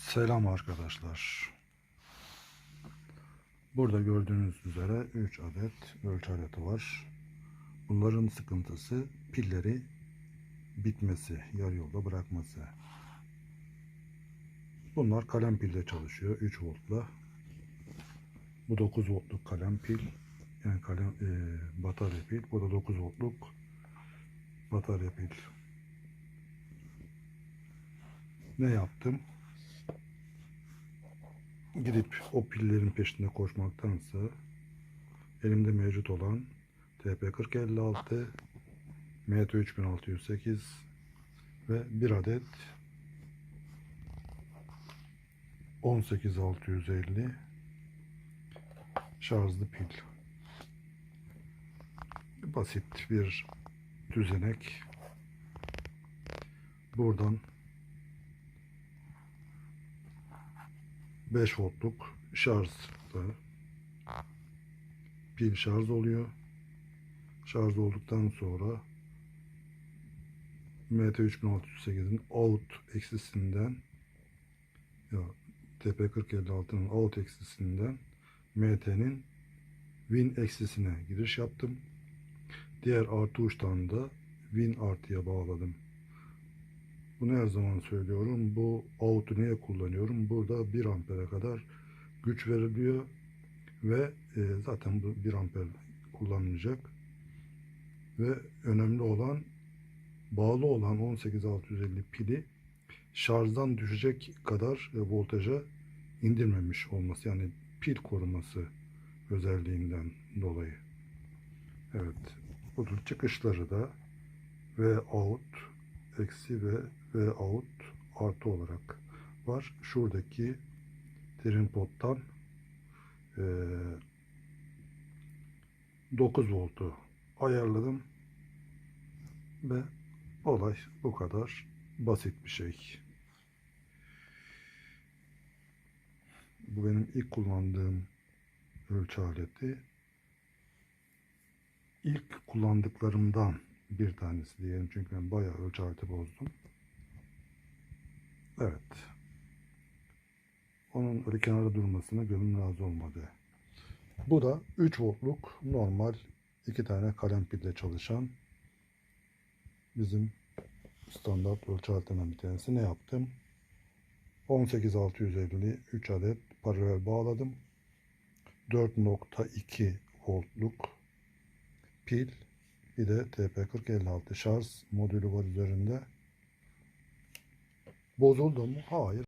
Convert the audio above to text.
Selam arkadaşlar. Burada gördüğünüz üzere 3 adet ölçü aleti var. Bunların sıkıntısı pilleri bitmesi, yarı yolda bırakması. Bunlar kalem pille çalışıyor 3 voltla. Bu 9 voltluk kalem pil. Yani kalem e, batarya pil. Bu da 9 voltluk batarya pil. Ne yaptım? Gidip o pillerin peşinde koşmaktansa elimde mevcut olan TP4056 MT3608 ve bir adet 18650 şarjlı pil. Basit bir düzenek. Buradan 5 voltluk şarjlı pil şarj oluyor. Şarj olduktan sonra MT3608'in out eksisinden ya TP4056'nın out eksisinden MT'nin win eksisine giriş yaptım. Diğer artı uçtan da win artıya bağladım. Bunu her zaman söylüyorum. Bu out'u niye kullanıyorum? Burada 1 ampere kadar güç veriliyor ve e, zaten bu 1 amper kullanılacak. Ve önemli olan bağlı olan 18650 pili şarjdan düşecek kadar e, voltaja indirmemiş olması. Yani pil koruması özelliğinden dolayı. Evet. Bunun çıkışları da ve out eksi ve ve out artı olarak var. Şuradaki trim pottan e, 9 voltu ayarladım ve olay bu kadar basit bir şey. Bu benim ilk kullandığım ölçü aleti. İlk kullandıklarımdan bir tanesi diyelim çünkü ben bayağı ölçü aleti bozdum. Evet. Onun öyle kenarda durmasına gönlüm razı olmadı. Bu da 3 voltluk normal iki tane kalem pille çalışan bizim standart ölçü aletinden bir tanesi. Ne yaptım? 18650 3 adet paralel bağladım. 4.2 voltluk pil bir de TP4056 şarj modülü var üzerinde. Bozuldu mu? Hayır.